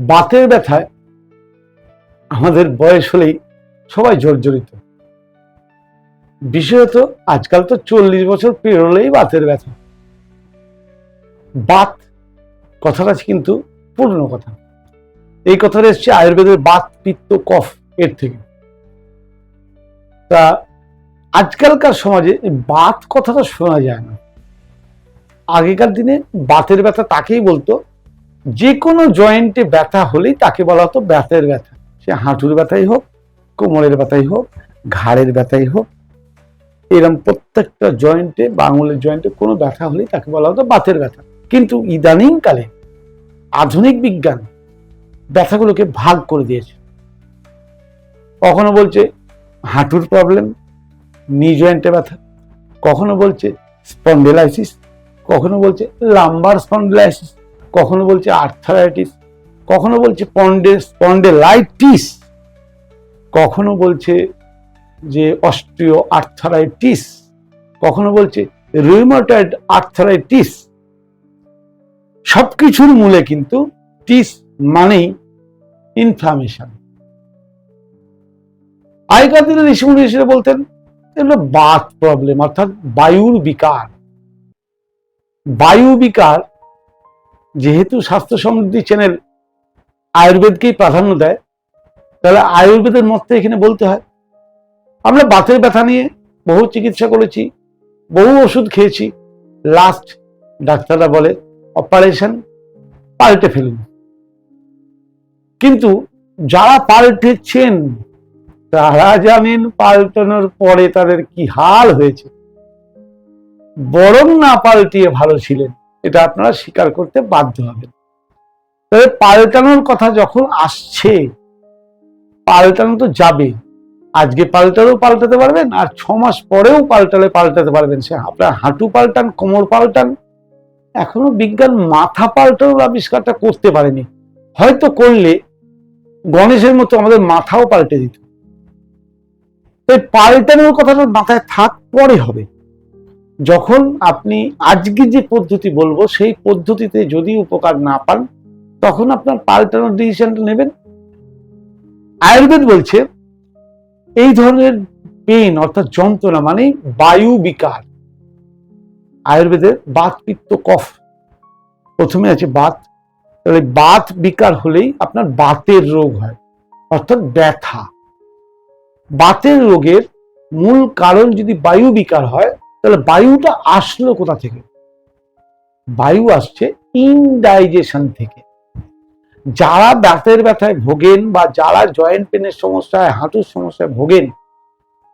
বাতের ব্যথায় আমাদের বয়স হলেই সবাই জর্জরিত। বিশেষত আজকাল তো চল্লিশ বছর পেরোলেই বাতের ব্যথা। বাত কথাটা কিন্তু পূর্ণ কথা। এই কথাটা এসছে আয়ুর্বেদের বাত, পিত্ত, কফ এর থেকে। তা আজকালকার সমাজে বাত কথাটা শোনা যায় না। আগেকার দিনে বাতের ব্যথা তাকেই বলতো যে কোনো জয়েন্টে ব্যথা হলেই তাকে বলা হতো ব্যথার ব্যথা। সে হাঁটুর ব্যথাই হোক, কোমরের ব্যথাই হোক, ঘাড়ের ব্যথাই হোক এরকম প্রত্যেকটা জয়েন্টে বা আঙুলের জয়েন্টে কোনো ব্যথা হলেই তাকে বলা হতো বাতের ব্যথা। কিন্তু ইদানিং কালে আধুনিক বিজ্ঞান ব্যথাগুলোকে ভাগ করে দিয়েছে। কখনো বলছে হাঁটুর প্রবলেম, নি জয়েন্টে ব্যথা, কখনো বলছে স্পন্ডেলাইসিস, কখনো বলছে লাম্বার স্পন্ডেলাইসিস কখনো বলছে আর্থারাইটিস কখনো বলছে পন্ডে স্পন্ডেলাইটিস কখনো বলছে যে অস্ট্রিও আর্থারাইটিস কখনো বলছে রিউমাটয়েড আর্থারাইটিস সবকিছুর মূলে কিন্তু টিস মানেই ইনফ্লামেশন আগেকার দিনে ঋষিমুনি ঋষিরা বলতেন, এগুলো বাত প্রবলেম অর্থাৎ বায়ুর বিকার। বায়ু বিকার যেহেতু স্বাস্থ্য সমৃদ্ধি চ্যানেল আয়ুর্বেদকেই প্রাধান্য দেয়, তাহলে আয়ুর্বেদের মধ্যে এখানে বলতে হয়, আমরা বাতের ব্যথা নিয়ে বহু চিকিৎসা করেছি, বহু ওষুধ খেয়েছি লাস্ট ডাক্তাররা বলে অপারেশন পাল্টে ফেলুন। কিন্তু যারা পাল্টেছেন, তারা জানেন পাল্টানোর পরে তাদের কি হাল হয়েছে। বরং না পাল্টিয়ে ভালো ছিলেন। এটা আপনারা স্বীকার করতে বাধ্য হবেন। তবে পাল্টানোর কথা যখন আসছে, পাল্টানো তো যাবে। আজকে পাল্টালেও পাল্টাতে পারবেন, আর ছ মাস পরেও পাল্টালে পাল্টাতে পারবেন সে। আপনার হাঁটু পাল্টান, কোমর পাল্টান, এখনও বিজ্ঞান মাথা পাল্টানোর আবিষ্কারটা করতে পারেনি। হয়তো করলে গণেশের মতো আমাদের মাথাও পাল্টে দিত। তাই পাল্টানোর কথাটা মাথায় থাক, পরে হবে। যখন আপনি আজকে যে পদ্ধতি বলব, সেই পদ্ধতিতে যদি উপকার না পান, তখন আপনার পাল্টানোর ডিসিশনটা নেবেন। আয়ুর্বেদ বলছে, এই ধরনের পেন অর্থাৎ যন্ত্রণা মানে বায়ু বিকার। আয়ুর্বেদের বাত পিত্ত কফ, প্রথমে আছে বাত। তাহলে বাত বিকার হলেই আপনার বাতের রোগ হয়, অর্থাৎ ব্যথা। বাতের রোগের মূল কারণ যদি বায়ু বিকার হয় তাহলে বায়ুটা আসলো কোথা থেকে? বায়ু আসছে ইনডাইজেশন থেকে। যারা দাঁতের ব্যথায় ভোগেন বা যারা জয়েন্ট পেনের সমস্যায়, হাঁটুর সমস্যায় ভোগেন,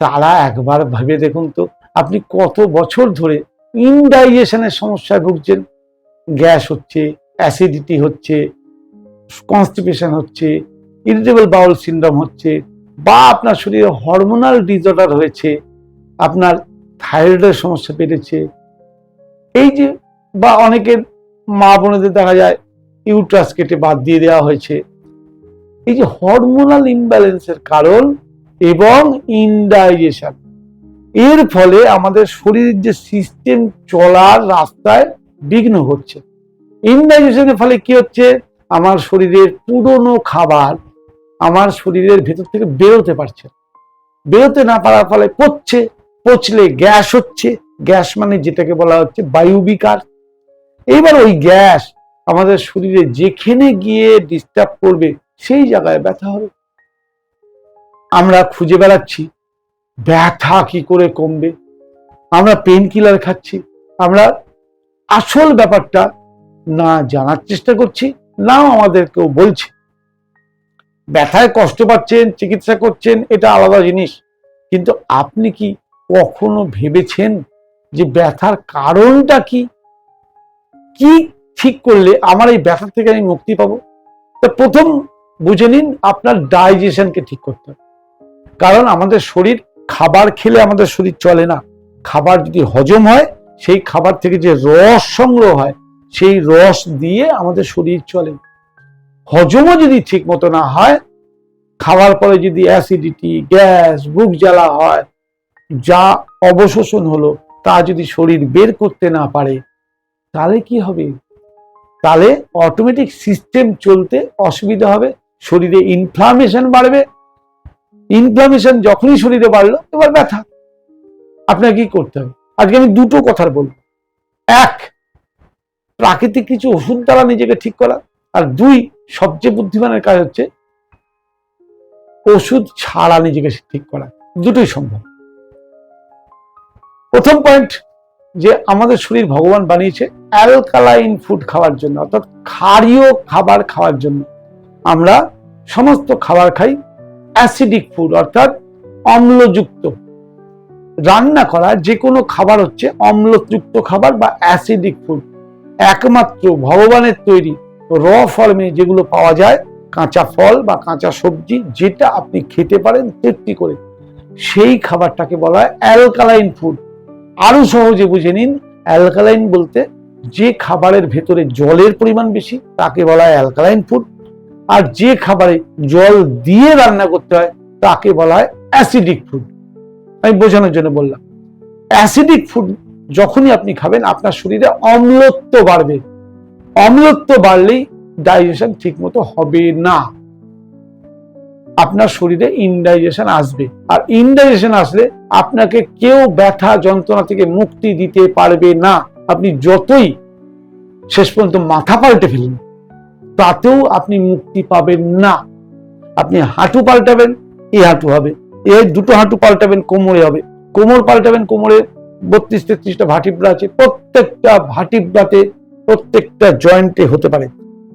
তারা একবার ভেবে দেখুন তো, আপনি কত বছর ধরে ইনডাইজেশনের সমস্যায় ভুগছেন? গ্যাস হচ্ছে অ্যাসিডিটি হচ্ছে কনস্টিপেশন হচ্ছে ইরিটেবল বাউল সিন্ড্রোম হচ্ছে, বা আপনার শরীরে হরমোনাল ডিজর্ডার হয়েছে, আপনার থাইরয়েডের সমস্যা বেড়েছে। এই যে, বা অনেকের মা বোনেদের দেখা যায় ইউট্রাস কেটে বাদ দিয়ে দেওয়া হয়েছে। এই যে হরমোনাল ইমব্যালেন্সের কারণ এবং ইনডাইজেশন এর ফলে আমাদের শরীরের যে সিস্টেম চলার রাস্তায় বিঘ্ন হচ্ছে। ইনডাইজেশনের ফলে কি হচ্ছে? আমার শরীরের পুরনো খাবার আমার শরীরের ভেতর থেকে বেরোতে পারছে। বেরোতে না পারার ফলে পচছে পচলে গ্যাস হচ্ছে। গ্যাস মানে যেটাকে বলা হচ্ছে বায়ু বিকার এইবার ওই গ্যাস আমাদের শরীরে যেখানে গিয়ে ডিস্টার্ব করবে, সেই জায়গায় ব্যথা হবে। আমরা খুঁজে বেড়াচ্ছি, ব্যথা কি করে কমবে? আমরা পেন কিলার খাচ্ছি। আমরা আসল ব্যাপারটা না জানার চেষ্টা করছি, নাও আমাদের কেউ বলছে। ব্যথায় কষ্ট পাচ্ছেন, চিকিৎসা করছেন, এটা আলাদা জিনিস। কিন্তু আপনি কি কখনো ভেবেছেন যে ব্যথার কারণটা কি? কি ঠিক করলে আমার এই ব্যথা থেকে আমি মুক্তি পাবো? তা প্রথম বুঝে নিন আপনার ডাইজেশনকে ঠিক করতে হবে। কারণ আমাদের শরীর খাবার খেলে আমাদের শরীর চলে না। খাবার যদি হজম হয়, সেই খাবার থেকে যে রস সংগ্রহ হয়, সেই রস দিয়ে আমাদের শরীর চলে। হজমও যদি ঠিক মতো না হয়, খাওয়ার পরে যদি অ্যাসিডিটি গ্যাস বুক জ্বালা হয় যা অবশোষণ হলো, তা যদি শরীর বের করতে না পারে, তাহলে কি হবে? তাহলে অটোমেটিক সিস্টেম চলতে অসুবিধা হবে, শরীরে ইনফ্লামেশন বাড়বে। ইনফ্লামেশন যখনই শরীরে বাড়লো, এবার ব্যথা। আপনাকে কি করতে হবে? আজকে আমি দুটো কথার বলব। এক, প্রাকৃতিক কিছু ওষুধ দ্বারা নিজেকে ঠিক করা। আর দুই, সবচেয়ে বুদ্ধিমানের কাজ হচ্ছে, ওষুধ ছাড়া নিজেকে ঠিক করা। দুটোই সম্ভব। প্রথম পয়েন্ট যে আমাদের শরীর ভগবান বানিয়েছে অ্যালকালাইন ফুড খাওয়ার জন্য, অর্থাৎ ক্ষারীয় খাবার খাওয়ার জন্য। আমরা সমস্ত খাবার খাই অ্যাসিডিক ফুড অর্থাৎ অম্লযুক্ত। রান্না করা যে কোনো খাবার হচ্ছে অম্লযুক্ত খাবার বা অ্যাসিডিক ফুড একমাত্র ভগবানের তৈরি র ফর্মে যেগুলো পাওয়া যায়, কাঁচা ফল বা কাঁচা সবজি, যেটা আপনি খেতে পারেন তৃপ্তি করে। সেই খাবারটাকে বলা হয় অ্যালকালাইন ফুড আরও সহজে বুঝে নিন অ্যালকালাইন বলতে যে খাবারের ভেতরে জলের পরিমাণ বেশি, তাকে বলা হয় অ্যালকালাইন ফুড। আর যে খাবারে জল দিয়ে রান্না করতে হয়, তাকে বলা হয় অ্যাসিডিক ফুড। আমি বোঝানোর জন্য বললাম, অ্যাসিডিক ফুড যখনই আপনি খাবেন, আপনার শরীরে অম্লত্ব বাড়বে। অম্লত্ব বাড়লেই ডাইজেশন ঠিক মতো হবে না। আপনার শরীরে ইনডাইজেশন আসবে। আর ইনডাইজেশন আসলে আপনাকে কেউ ব্যথা, যন্ত্রণা থেকে মুক্তি দিতে পারবে না। আপনি যতই শেষ পর্যন্ত মাথা পাল্টে ফেলেন, তাতেও আপনি মুক্তি পাবেন না। আপনি হাঁটু পাল্টাবেন, এ হাঁটু হবে। এ দুটো হাঁটু পাল্টাবেন, কোমরে হবে। কোমর পাল্টাবেন, কোমরে বত্রিশ, তেত্রিশটা ভাটিব্রা আছে। প্রত্যেকটা ভাটিব্রাতে প্রত্যেকটা জয়েন্টে হতে পারে।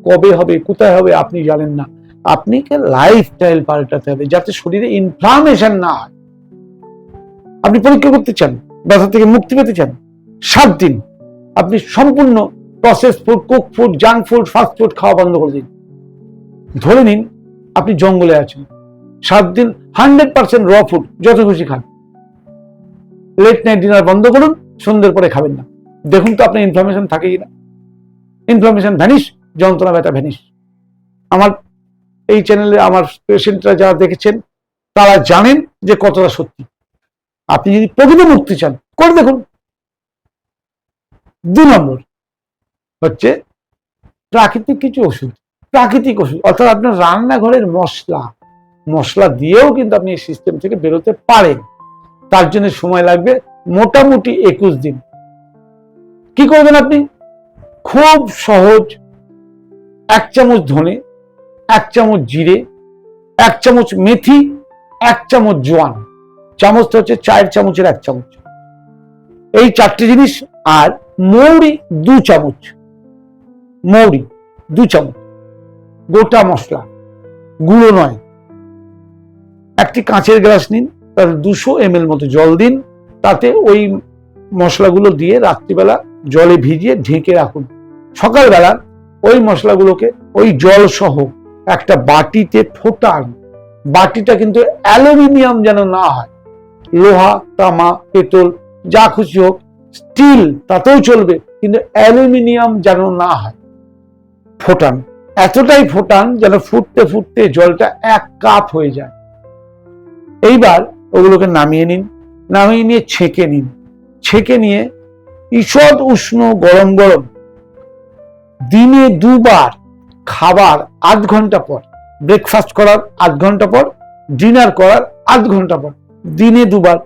কবে হবে, কোথায় হবে, আপনি জানেন না। আপনাকে লাইফস্টাইল পাল্টাতে হবে যাতে শরীরে ইনফ্লামেশন না হয়। আপনি পরীক্ষা করতে চান, ব্যথা থেকে মুক্তি পেতে চান, সাত দিন আপনি সম্পূর্ণ process food cook food junk food fast food খাওয়া বন্ধ করে দিন। ধরে নিন আপনি জঙ্গলে আছেন, সাত দিন হান্ড্রেড পার্সেন্ট র ফুড যত খুশি খান। লেট নাইট ডিনার বন্ধ করুন, সন্ধ্যের পরে খাবেন না। দেখুন তো আপনার ইনফ্লামেশন থাকে কিনা। ইনফ্লামেশন ভ্যানিশ যন্ত্রণা ব্যথা ভ্যানিশ আমার এই চ্যানেলে আমার পেশেন্টরা যারা দেখেছেন, তারা জানেন যে কতটা সত্যি। আপনি যদি প্রকৃত মুক্তি চান, করে দেখুন। দু নম্বর হচ্ছে প্রাকৃতিক কিছু ওষুধ, প্রাকৃতিক ওষুধ, অর্থাৎ আপনার রান্নাঘরের মশলা মশলা দিয়েও কিন্তু আপনি এই সিস্টেম থেকে বেরোতে পারেন। তার জন্য সময় লাগবে মোটামুটি একুশ দিন। কি করবেন আপনি? খুব সহজ, এক চামচ ধনে এক চামচ জিরে, এক চামচ মেথি, এক চামচ জোয়ান। চামচটা হচ্ছে চায়ের চামচের এক চামচ। এই চারটি জিনিস আর মৌরি দু চামচ। মৌরি দু চামচ। গোটা মশলা। গুঁড়ো নয়। একটি কাঁচের গ্লাস নিন, তার দুশো এম মতো জল দিন, তাতে ওই মশলাগুলো দিয়ে রাত্রিবেলা জলে ভিজিয়ে ঢেকে রাখুন। সকালবেলা ওই মশলাগুলোকে ওই জল সহ একটা বাটিতে ফোটান। বাটিটা কিন্তু অ্যালুমিনিয়াম যেন না হয়। লোহা, তামা পেতল যা খুশি হোক, স্টিল, তাতেও চলবে, কিন্তু অ্যালুমিনিয়াম যেন না হয়। ফোটান। এতটাই ফোটান যেন ফুটতে ফুটতে জলটা এক কাপ হয়ে যায়। এইবার ওগুলোকে নামিয়ে নিন। নামিয়ে নিয়ে ছেঁকে নিন। ছেঁকে নিয়ে ঈষৎ উষ্ণ গরম গরম। দিনে দুবার খাবার আধ ঘণ্টা পর ব্রেকফাস্ট করার আধ ঘণ্টা পর ডিনার করার আধ ঘণ্টা পর, দিনে দুবার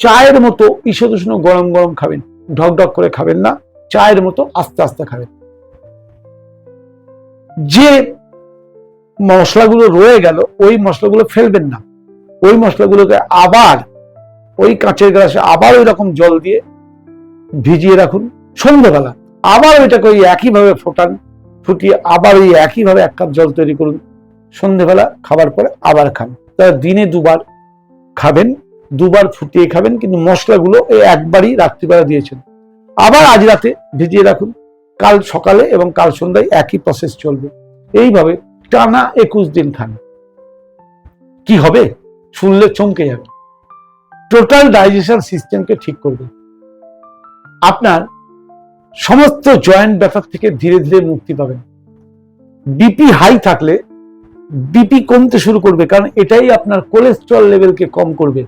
চায়ের মতো উষ্ণ গরম গরম খাবেন, ঢক ঢক করে খাবেন না, চায়ের মতো আস্তে আস্তে খাবেন। যে মশলাগুলো রয়ে গেল, ওই মশলাগুলো ফেলবেন না। ওই মশলাগুলোকে আবার, ওই কাঁচের গ্লাসে আবার ওই রকম জল দিয়ে ভিজিয়ে রাখুন সন্ধ্যেবেলা। আবার ওইটাকে ওই একইভাবে ফোটান ফুটিয়ে আবার ওই একইভাবে এক কাপ জল তৈরি করুন। সন্ধ্যেবেলা খাবার পরে আবার খান। তাহলে দিনে দুবার খাবেন, দুবার ফুটিয়ে খাবেন, কিন্তু মশলাগুলো এই একবারই রাত্রিবেলা দিয়েছেন। আবার আজ রাতে ভিজিয়ে রাখুন। কাল সকালে এবং কাল সন্ধ্যায় একই প্রসেস চলবে। এইভাবে টানা একুশ দিন খান। কি হবে? শুনলে চমকে যাবে। টোটাল ডাইজেশন সিস্টেমকে ঠিক করবে। আপনার সমস্ত জয়েন্ট ব্যথার থেকে ধীরে ধীরে মুক্তি পাবেন। বিপি হাই থাকলে বিপি কমতে শুরু করবে, কারণ এটাই আপনার কোলেস্ট্রল লেভেলকে কম করবে।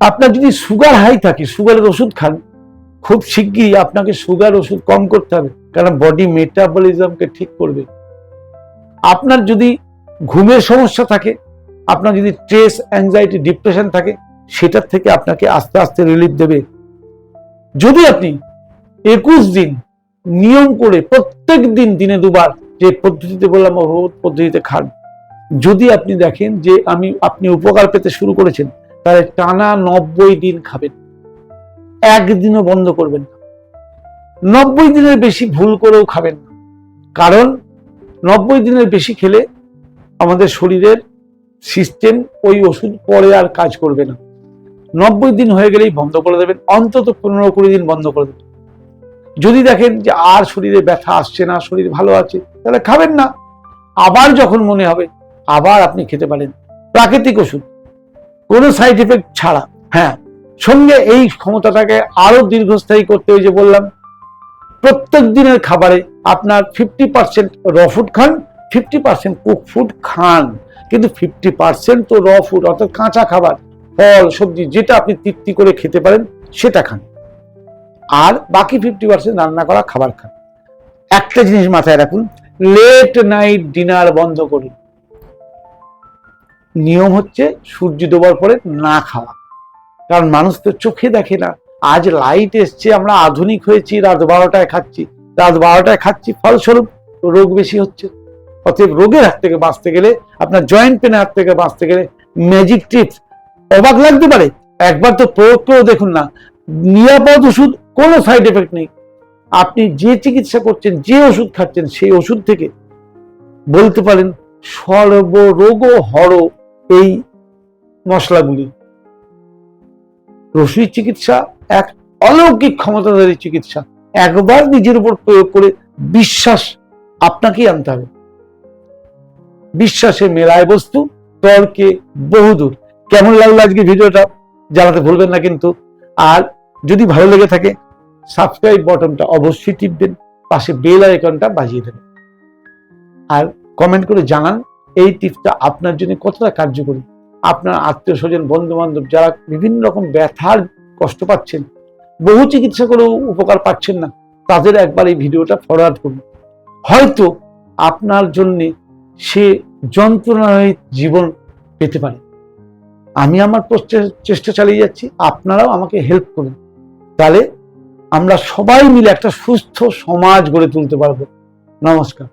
আপনার যদি সুগার হাই থাকে সুগারের ওষুধ খান, খুব শিগগিরই আপনাকে সুগার ওষুধ কম করতে হবে, কারণ বডি মেটাবলিজমকে ঠিক করবে। আপনার যদি ঘুমের সমস্যা থাকে, আপনার যদি স্ট্রেস অ্যাংজাইটি ডিপ্রেশন থাকে, সেটার থেকে আপনাকে আস্তে আস্তে রিলিফ দেবে। যদি আপনি একুশ দিন নিয়ম করে প্রত্যেক দিন দিনে দুবার যে পদ্ধতিতে বললাম অভূত পদ্ধতিতে খান, যদি আপনি দেখেন যে আমি, আপনি উপকার পেতে শুরু করেছেন, তাহলে টানা নব্বই দিন খাবেন। একদিনও বন্ধ করবেন না। নব্বই দিনের বেশি ভুল করেও খাবেন না। কারণ নব্বই দিনের বেশি খেলে আমাদের শরীরের সিস্টেম ওই ওষুধ পরে আর কাজ করবে না। নব্বই দিন হয়ে গেলেই বন্ধ করে দেবেন, অন্তত পনেরো কুড়ি দিন বন্ধ করে দেবেন। যদি দেখেন যে আর শরীরে ব্যথা আসছে না, শরীর ভালো আছে, তাহলে খাবেন না। আবার যখন মনে হবে, আবার আপনি খেতে পারেন। প্রাকৃতিক ওষুধ, কোনো সাইড এফেক্ট ছাড়া। হ্যাঁ সঙ্গে এই ক্ষমতাটাকে আরও দীর্ঘস্থায়ী করতে ওই যে বললাম, প্রত্যেক দিনের খাবারে আপনার ফিফটি পার্সেন্ট র ফুড খান ফিফটি পার্সেন্ট কুক ফুড খান। কিন্তু ফিফটি পার্সেন্ট তো র ফুড অর্থাৎ কাঁচা খাবার। ফল, সবজি, যেটা আপনি তৃপ্তি করে খেতে পারেন, সেটা খান। আর বাকি ফিফটি পার্সেন্ট রান্না করা, খাবার খান। একটা জিনিস মাথায় রাখুন লেট নাইট ডিনার বন্ধ করুন। নিয়ম হচ্ছে সূর্য ডোবার পরে না খাওয়া। কারণ মানুষ তো চোখে দেখে না। আজ লাইট এসছে, আমরা আধুনিক হয়েছি, রাত বারোটায় খাচ্ছি। রাত বারোটায় খাচ্ছি, ফলস্বরূপ রোগ বেশি হচ্ছে। অতএব রোগের হাত থেকে বাঁচতে গেলে, আপনার জয়েন্ট পেনের হাত থেকে বাঁচতে গেলে ম্যাজিক টিপস অবাক লাগতে পারে। একবার তো প্রয়োগ করে দেখুন না। নিরাপদ ওষুধ কোনো সাইড এফেক্ট নেই। আপনি যে চিকিৎসা করছেন, যে ওষুধ খাচ্ছেন, সেই ওষুধ থেকে বলতে পারেন সর্বরোগ হর এই মশলাগুলি। রসুই চিকিৎসা এক অলৌকিক ক্ষমতাধারী চিকিৎসা। একবার নিজের উপর প্রয়োগ করে বিশ্বাস আপনাকেই আনতে হবে। বিশ্বাসে মেলায় বস্তু তর্কে বহুদূর। কেমন লাগল আজকে ভিডিওটা জানাতে ভুলবেন না কিন্তু। আর যদি ভালো লেগে থাকে সাবস্ক্রাইব বটনটা অবশ্যই টিপবেন, পাশে বেল আইকনটা বাজিয়ে দেবেন। আর কমেন্ট করে জানান এই টিপসটা আপনার জন্য কতটা কার্যকরী। আপনার আত্মীয় স্বজন বন্ধু বান্ধব যারা বিভিন্ন রকম ব্যথার কষ্ট পাচ্ছেন, বহু চিকিৎসা করেও উপকার পাচ্ছেন না, তাদের একবার এই ভিডিওটা ফরওয়ার্ড করুন। হয়তো আপনার জন্যে সে যন্ত্রণায় জীবন পেতে পারে। আমি আমার চেষ্টা চালিয়ে যাচ্ছি, আপনারাও আমাকে হেল্প করুন। তাহলে আমরা সবাই মিলে একটা সুস্থ সমাজ গড়ে তুলতে পারব। নমস্কার।